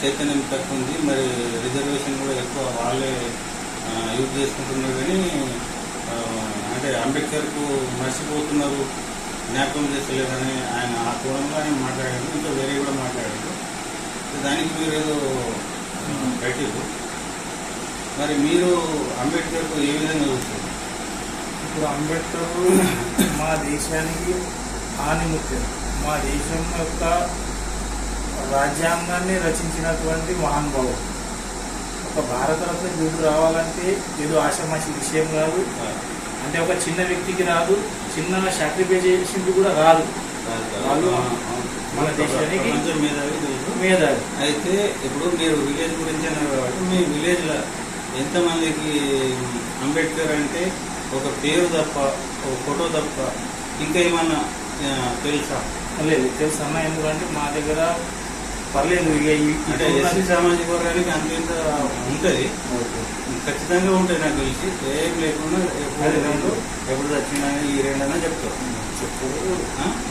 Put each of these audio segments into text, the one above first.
చైతన్యం తక్కువ ఉంది. మరి రిజర్వేషన్ కూడా ఎక్కువ వాళ్ళే యూజ్ చేసుకుంటున్నారు కానీ అంటే అంబేద్కర్కు మర్చిపోతున్నారు జ్ఞాపకం చేస్తలేదని ఆయన ఆ కోణంలో ఆయన మాట్లాడారు. ఇంకా వేరే కూడా మాట్లాడారు. దానికి మీరు ఏదో పెట్టారు మరి మీరు అంబేద్కర్కు ఏ విధంగా చూస్తారు ఇప్పుడు అంబేద్కర్ మా దేశానికి ఆనిముత్యం మా దేశం యొక్క రాజ్యాంగాన్ని రచించినటువంటి మహానుభావుడు. ఒక భారతరత్న బిరుదు రావాలంటే ఏదో ఆషమాషి విషయం కాదు. అంటే ఒక చిన్న వ్యక్తికి రాదు చిన్న సాక్రిఫైస్ చేసింది కూడా రాదు. వాళ్ళు మన దేశానికి మేధావి అయితే ఇప్పుడు మీరు విలేజ్ గురించి అన్నారు కాబట్టి మీ విలేజ్లో ఎంతమందికి అంబేద్కర్ అంటే ఒక పేరు తప్ప ఒక ఫోటో తప్ప ఇంకా ఏమన్నా తెలుసా? లేదు తెలుసు అన్న? ఎందుకంటే మా దగ్గర పర్లేదు ఇక అంటే ఎస్సీ సామాజిక వర్గానికి అంత ఇంత ఉంటుంది? ఖచ్చితంగా ఉంటుంది నాకు తెలిసి. ఏం లేకుండా ఎప్పుడు. రెండు ఎప్పుడు చచ్చినా ఈ రెండన్నా చెప్తారు. చెప్పు.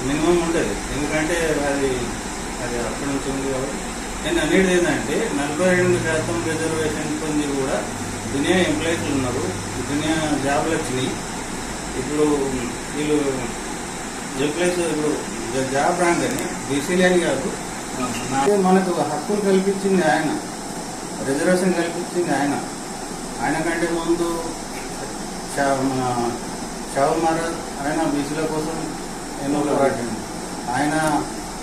మినిమం ఉంటుంది. ఎందుకంటే అది అది అప్పటి నుంచి ఉంది కాబట్టి. నేను అనేది ఏంటంటే నలభై రెండు శాతం రిజర్వేషన్ పొంది కూడా దునియా ఎంప్లాయీస్ ఉన్నారు. దునియా జాబ్లు వచ్చినాయి. ఇప్పుడు వీళ్ళు ఎంప్లాయీస్ ఇప్పుడు జాబ్ రాగానే బీసీలే అని కాదు. మనకు హక్కులు కల్పించింది ఆయన. రిజర్వేషన్ కల్పించింది ఆయన. ఆయన కంటే ముందు మన మహారాజ్ ఆయన బీసీల కోసం ఎన్నో పోరాడిండు. ఆయన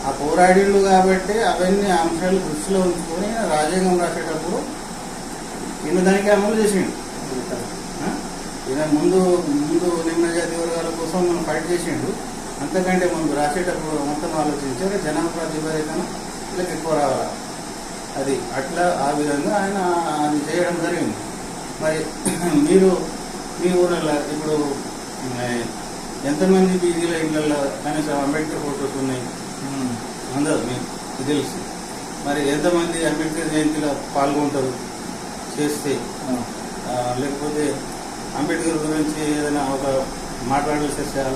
ఆ పోరాడిండు కాబట్టి అవన్నీ అంశాలు దృష్టిలో ఉంచుకొని రాజ్యాంగం రాసేటప్పుడు ఈయన దానికి అమలు చేసిండు? ఈయన ముందు ముందు నిమ్న జాతి వర్గాల కోసం మనం ఫైట్ చేసిండు. అంతకంటే ముందు రాసేటప్పుడు మొత్తం ఆలోచించారు. జనాభా ప్రాతిపదికన వీళ్ళకి ఎక్కువ రావాలి. అది అట్లా ఆ విధంగా ఆయన అది చేయడం జరిగింది. మరి మీరు మీ ఊళ్ళలో ఇప్పుడు ఎంతమంది బీసీల ఇళ్ళల్లో కనీసం అంబేద్కర్ ఫోటోస్ ఉన్నాయి. అందరూ మీకు తెలుసు. మరి ఎంతమంది అంబేద్కర్ జయంతిలో పాల్గొంటారు? చేస్తే లేకపోతే అంబేద్కర్ గురించి ఏదైనా ఒక మాట్లాడాల్సి చాలా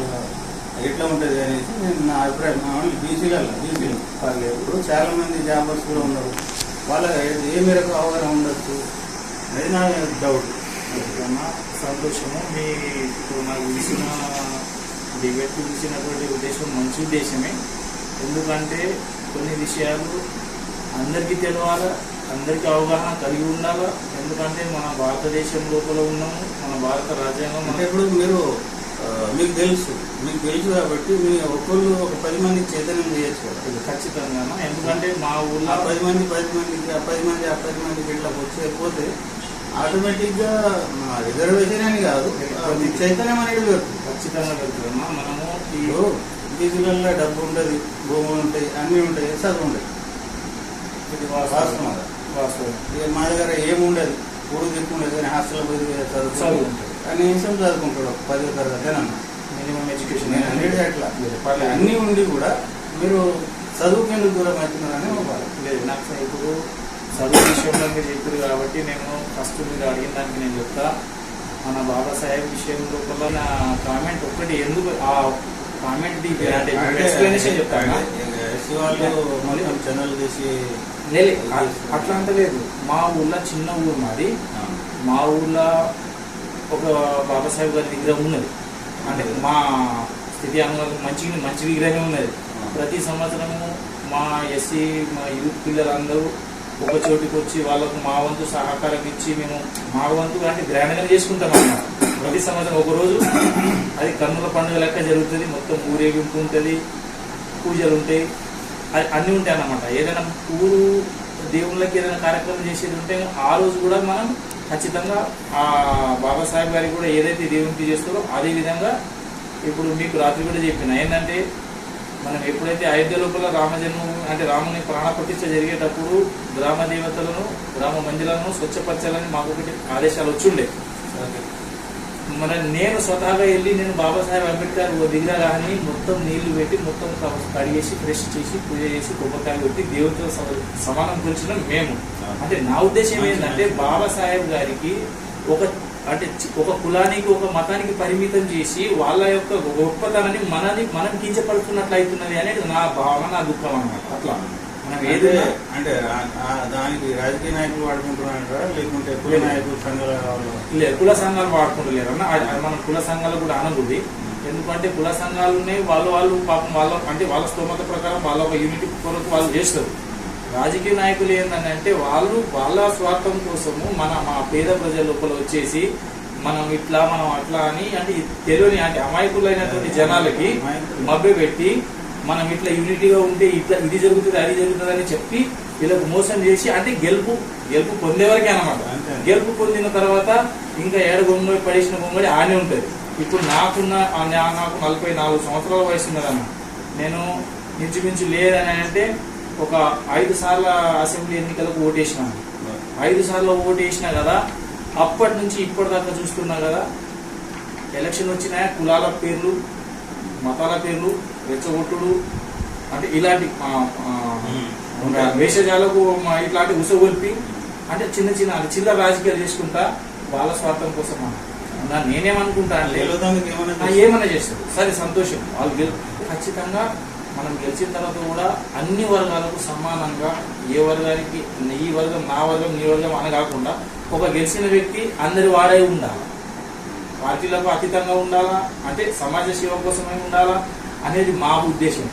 ఎట్లా ఉంటుంది అనేసి నేను నా అభిప్రాయం. ఓన్లీ బీసీలలో బీసీలు పర్లేదు ఇప్పుడు చాలా మంది జాబర్స్ కూడా ఉన్నారు. వాళ్ళకి ఏ- మేరకు అవగాహన ఉండొచ్చు అనేది నా డౌట్? సంతోషము మీ ఇప్పుడు నాకు తెలిసిన డిబేట్ పిలిచినటువంటి ఉద్దేశం మంచి ఉద్దేశమే. ఎందుకంటే కొన్ని విషయాలు అందరికీ తెలవాలా అందరికీ అవగాహన కలిగి ఉండాలా. ఎందుకంటే మన భారతదేశం లోపల ఉన్నాము మన భారత రాజ్యాంగం అంటే ఇప్పుడు మీరు మీకు తెలుసు. మీకు తెలుసు కాబట్టి మీ ఒక్కళ్ళు ఒక పది మందికి చైతన్యం చేయొచ్చు కదా. ఖచ్చితంగా ఎందుకంటే మా ఊళ్ళో పది మంది పది మందికి ఆ పది మంది ఆ పది మందికి ఇట్లా వచ్చే పోతే ఆటోమేటిక్గా రిజర్వేషన్ అని కాదు. చైతన్యం అనేది పెడుతుంది ఖచ్చితంగా పెడుతున్నా మనము ఈ ఇప్పుడు బీసీలలో డబ్బు ఉంటుంది భూములు ఉంటాయి అన్నీ ఉంటాయి చదువు ఉంటాయి ఇది వాస్తవం. వాస్తవం. మా దగ్గర ఏముండదు. ఊరు దిక్కుండదు కానీ హాస్టల్ పోయి చదువు చదువు ఉంటుంది. కనీసం చదువుకుంటాడు? పదో తరగతి అన్న మినిమం ఎడ్యుకేషన్ నేను అనేది అట్లా అన్నీ ఉండి కూడా మీరు చదువుకేందుకు దూరం అవుతున్నారని ఒక. లేదు నాకు ఇప్పుడు చదువు విషయంలో మీరు చెప్పారు కాబట్టి నేను ఫస్ట్ మీరు అడిగిన దానికి నేను చెప్తా. మన బాబాసాహెబ్ విషయం లోపల నా కామెంట్ ఒక్కటి ఎందుకు ఆ కామెంట్ ఎక్స్ప్లెనేషన్ చెప్తాను ఛానల్ చేసి అట్లా అంటే లేదు. మా ఊళ్ళో చిన్న ఊరు మాది. మా ఊళ్ళో ఒక బాబాసాహెబ్ గారి విగ్రహం ఉన్నది. అంటే మా స్థితి అనుగుణంగా మంచి మంచి విగ్రహం ఉన్నది. ప్రతి సంవత్సరము మా ఎస్సీ మా యూత్ పిల్లలందరూ ఒక చోటికి వచ్చి వాళ్ళకు మా వంతు సహకారం ఇచ్చి మేము మా వంతు అంటే గ్రాండ్గా చేసుకుంటాం అన్నమాట. ప్రతి సంవత్సరం ఒక రోజు అది కన్నుల పండుగ లెక్క జరుగుతుంది. మొత్తం ఊరేగింపు ఉంటుంది పూజలు ఉంటాయి అన్నీ ఉంటాయి అన్నమాట ఏదైనా ఊరు దేవుళ్ళకి ఏదైనా కార్యక్రమం చేసేది ఉంటే ఆ రోజు కూడా మనం ఖచ్చితంగా ఆ బాబాసాహెబ్ గారికి కూడా ఏదైతే దేవునికి చేస్తారో అదే విధంగా ఇప్పుడు మీకు రాత్రి కూడా చెప్పిన ఏంటంటే మనం ఎప్పుడైతే అయోధ్య లోపల రామజన్మం అంటే రాముని ప్రాణ ప్రతిష్ట జరిగేటప్పుడు గ్రామ దేవతలను గ్రామ మందిరాలను స్వచ్ఛపరచాలని మాకు ఒకటి ఆదేశాలు వచ్చిండే ఓకే. మన నేను స్వతహాగా వెళ్ళి నేను బాబాసాహెబ్ అంబేద్కర్ ఓ విగ్రహాన్ని మొత్తం నీళ్ళు పెట్టి మొత్తం కడిగేసి ఫ్రెష్ చేసి పూజ చేసి కొబ్బరికాయలు పెట్టి దేవుడితో సమ- సమానం కొలిచిన మేము. అంటే నా ఉద్దేశం ఏంటంటే బాబాసాహెబ్ గారికి ఒక అంటే ఒక కులానికి ఒక మతానికి పరిమితం చేసి వాళ్ళ యొక్క గొప్పతనాన్ని మనని మనం కించపడుతున్నట్లు అవుతున్నది అనేది నా భావన నా దుఃఖం అన్నమాట. అట్లా. అంటే దానికి రాజకీయ నాయకులు వాడుకుంటున్నారా లేకుంటే కుల నాయకులు సంఘాల వాళ్ళు? లేదు కుల సంఘాలు వాడుకుంటలేరు అన్న అది- అది మన కుల సంఘాలు కూడా అనకూడదు. ఎందుకంటే కుల సంఘాలు ఉన్నాయి వాళ్ళు వాళ్ళు పాపం వాళ్ళ అంటే వాళ్ళ స్తోమత ప్రకారం వాళ్ళ ఒక యూనిటీ కొరకు వాళ్ళు చేస్తారు. రాజకీయ నాయకులు ఏంటంటే వాళ్ళు వాళ్ళ స్వార్థం కోసము మన మా పేద ప్రజల లోపల వచ్చేసి మనం ఇట్లా మనం అట్లా అని అంటే తెలియని అంటే అమాయకులైనటువంటి జనాలకి మభ్య పెట్టి మనం ఇట్లా యూనిటీగా ఉంటే ఇట్లా ఇది జరుగుతుంది అది జరుగుతుంది అని చెప్పి వీళ్ళకు మోసం చేసి అంటే గెలుపు గెలుపు పొందేవరకే అనమాట. గెలుపు పొందిన తర్వాత ఇంకా ఏడు గొంగడి పడేసిన గొంగడి ఆనే ఉంటుంది. ఇప్పుడు నాకున్న నాకు నలభై నాలుగు సంవత్సరాల వయసు ఉన్నదన్న. నేను ఇంచుమించు లేదని అంటే ఒక ఐదు సార్ల అసెంబ్లీ ఎన్నికలకు ఓటేసినాను ఐదు సార్లు ఓటేసినా కదా అప్పటి నుంచి ఇప్పటిదాకా చూస్తున్నా కదా ఎలక్షన్ వచ్చిన కులాల పేర్లు మతాల పేర్లు రెచ్చగొట్టుడు అంటే ఇలాంటి. వేషజాలకు ఇట్లాంటి ఉసగొల్పి అంటే చిన్న చిన్న చిల్లర రాజకీయాలు చేసుకుంటా వాళ్ళ స్వార్థం కోసం అన్న. నేనేమనుకుంటా అంటే ఏమన్నా చేస్తారు సరే సంతోషం. వాళ్ళు గెలు ఖచ్చితంగా మనం గెలిచిన తర్వాత కూడా అన్ని వర్గాలకు సమానంగా ఏ వర్గానికి ఈ వర్గం నా వర్గం నీ వర్గం అని కాకుండా ఒక గెలిచిన వ్యక్తి అందరి వాడై ఉండాలి. పార్టీలకు అతీతంగా ఉండాలా? అంటే సమాజ సేవ కోసమే ఉండాలా? అనేది మా ఉద్దేశం.